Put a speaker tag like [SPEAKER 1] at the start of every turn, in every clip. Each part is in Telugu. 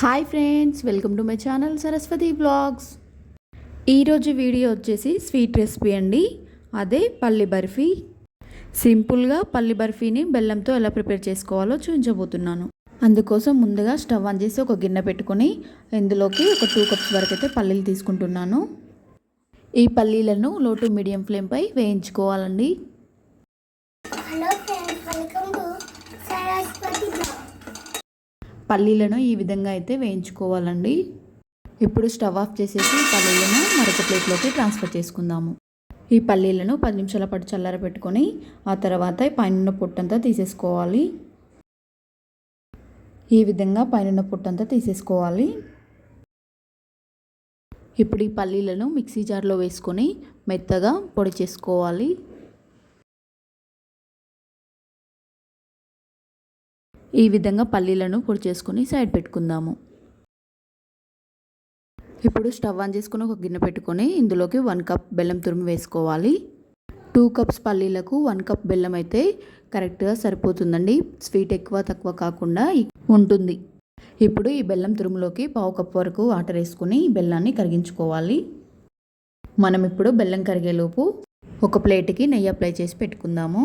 [SPEAKER 1] Hi friends welcome to my channel Saraswati blogs. ఈరోజు వీడియో వచ్చేసి స్వీట్ రెసిపీ అండి. అదే పల్లి బర్ఫీ. సింపుల్గా పల్లి బర్ఫీని బెల్లంతో ఎలా ప్రిపేర్ చేసుకోవాలో చూపించబోతున్నాను. అందుకోసం ముందుగా స్టవ్ ఆన్ చేసి ఒక గిన్నె పెట్టుకొని ఇందులోకి ఒక టూ కప్స్ వరకు అయితే పల్లీలు తీసుకుంటున్నాను. ఈ పల్లీలను లో టు మీడియం ఫ్లేమ్పై వేయించుకోవాలండి.
[SPEAKER 2] Hello friends welcome to Saraswati
[SPEAKER 1] పల్లీలను ఈ విధంగా అయితే వేయించుకోవాలండి. ఇప్పుడు స్టవ్ ఆఫ్ చేసేసి పల్లీలను మరొక ప్లేట్లోకి ట్రాన్స్ఫర్ చేసుకుందాము. ఈ పల్లీలను పది నిమిషాల పాటు చల్లార పెట్టుకొని ఆ తర్వాత పైన పొట్టంతా తీసేసుకోవాలి. ఈ విధంగా పైన పొట్టంతా తీసేసుకోవాలి. ఇప్పుడు ఈ పల్లీలను మిక్సీ జార్లో వేసుకొని మెత్తగా పొడి చేసుకోవాలి. ఈ విధంగా పల్లీలను పొడి చేసుకుని సైడ్ పెట్టుకుందాము. ఇప్పుడు స్టవ్ ఆన్ చేసుకుని ఒక గిన్నె పెట్టుకొని ఇందులోకి వన్ కప్ బెల్లం తురుము వేసుకోవాలి. టూ కప్స్ పల్లీలకు వన్ కప్ బెల్లం అయితే కరెక్ట్గా సరిపోతుందండి. స్వీట్ ఎక్కువ తక్కువ కాకుండా ఉంటుంది. ఇప్పుడు ఈ బెల్లం తురుములోకి పావు కప్ వరకు వాటర్ వేసుకుని ఈ బెల్లాన్ని కరిగించుకోవాలి. మనం ఇప్పుడు బెల్లం కరిగేలోపు ఒక ప్లేట్కి నెయ్యి అప్లై చేసి పెట్టుకుందాము.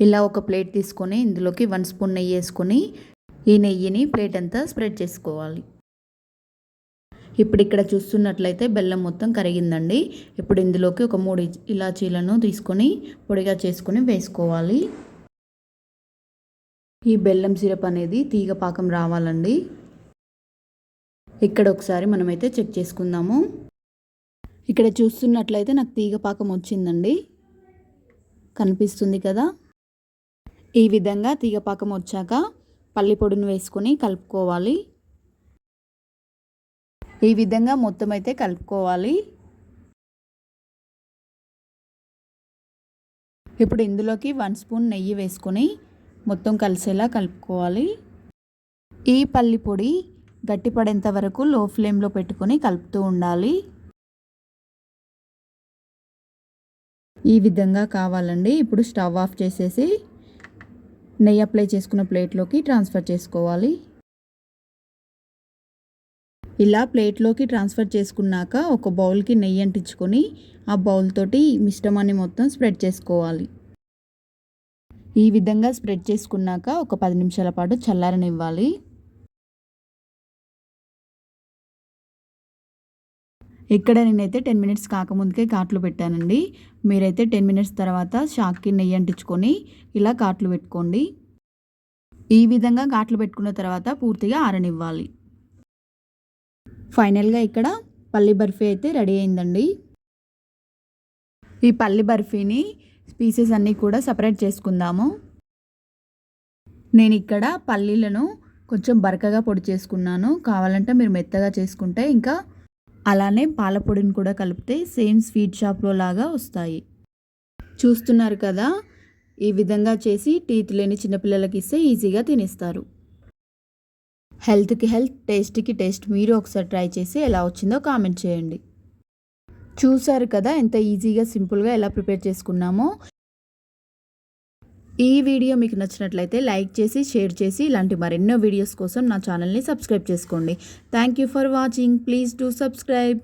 [SPEAKER 1] ఇలా ఒక ప్లేట్ తీసుకొని ఇందులోకి వన్ స్పూన్ నెయ్యి వేసుకొని ఈ నెయ్యిని ప్లేట్ అంతా స్ప్రెడ్ చేసుకోవాలి. ఇప్పుడు ఇక్కడ చూస్తున్నట్లయితే బెల్లం మొత్తం కరిగిందండి. ఇప్పుడు ఇందులోకి ఒక మూడు ఇలాచీలను తీసుకొని పొడిగా చేసుకొని వేసుకోవాలి. ఈ బెల్లం సిరప్ అనేది తీగ పాకం రావాలండి. ఇక్కడ ఒకసారి మనమైతే చెక్ చేసుకుందాము. ఇక్కడ చూస్తున్నట్లయితే నాకు తీగ పాకం వచ్చిందండి. కనిపిస్తుంది కదా? ఈ విధంగా తీగపాకం వచ్చాక పల్లి పొడిని వేసుకొని కలుపుకోవాలి. ఈ విధంగా మొత్తం అయితే కలుపుకోవాలి. ఇప్పుడు ఇందులోకి వన్ స్పూన్ నెయ్యి వేసుకొని మొత్తం కలిసేలా కలుపుకోవాలి. ఈ పల్లి పొడి గట్టిపడేంత వరకు లో ఫ్లేమ్లో పెట్టుకొని కలుపుతూ ఉండాలి. ఈ విధంగా కావాలండి. ఇప్పుడు స్టవ్ ఆఫ్ చేసేసి నెయ్యి అప్లై చేసుకున్న ప్లేట్లోకి ట్రాన్స్ఫర్ చేసుకోవాలి. ఇలా ప్లేట్లోకి ట్రాన్స్ఫర్ చేసుకున్నాక ఒక బౌల్కి నెయ్యి అంటించుకొని ఆ బౌల్ తోటి మిశ్రమాన్ని మొత్తం స్ప్రెడ్ చేసుకోవాలి. ఈ విధంగా స్ప్రెడ్ చేసుకున్నాక ఒక పది నిమిషాల పాటు చల్లారనివ్వాలి. ఇక్కడ నేనైతే టెన్ మినిట్స్ కాకముందుకే కాట్లు పెట్టానండి. మీరైతే టెన్ మినిట్స్ తర్వాత షాక్కి నెయ్యి అంటించుకొని ఇలా కాట్లు పెట్టుకోండి. ఈ విధంగా ఘాట్లు పెట్టుకున్న తర్వాత పూర్తిగా ఆరనివ్వాలి. ఫైనల్గా ఇక్కడ పల్లి బర్ఫీ అయితే రెడీ అయిందండి. ఈ పల్లి బర్ఫీని పీసెస్ అన్నీ కూడా సపరేట్ చేసుకుందాము. నేను ఇక్కడ పల్లీలను కొంచెం బరకగా పొడి చేసుకున్నాను. కావాలంటే మీరు మెత్తగా చేసుకుంటే ఇంకా అలానే పాలపొడిని కూడా కలిపితే సేమ్ స్వీట్ షాప్లో లాగా వస్తాయి. చూస్తున్నారు కదా ఈ విధంగా చేసి టీత్ లేని చిన్నపిల్లలకి ఇస్తే ఈజీగా తినేస్తారు. హెల్త్కి హెల్త్ టేస్ట్కి టేస్ట్ మీరు ఒకసారి ట్రై చేసి ఎలా వచ్చిందో కామెంట్ చేయండి. చూసారు కదా ఎంత ఈజీగా సింపుల్గా ఎలా ప్రిపేర్ చేసుకున్నామో? ఈ వీడియో మీకు నచ్చినట్లయితే లైక్ చేసి షేర్ చేసి ఇలాంటి మరెన్నో వీడియోస్ కోసం నా ఛానల్ని సబ్స్క్రైబ్ చేసుకోండి. Thank you for watching please do subscribe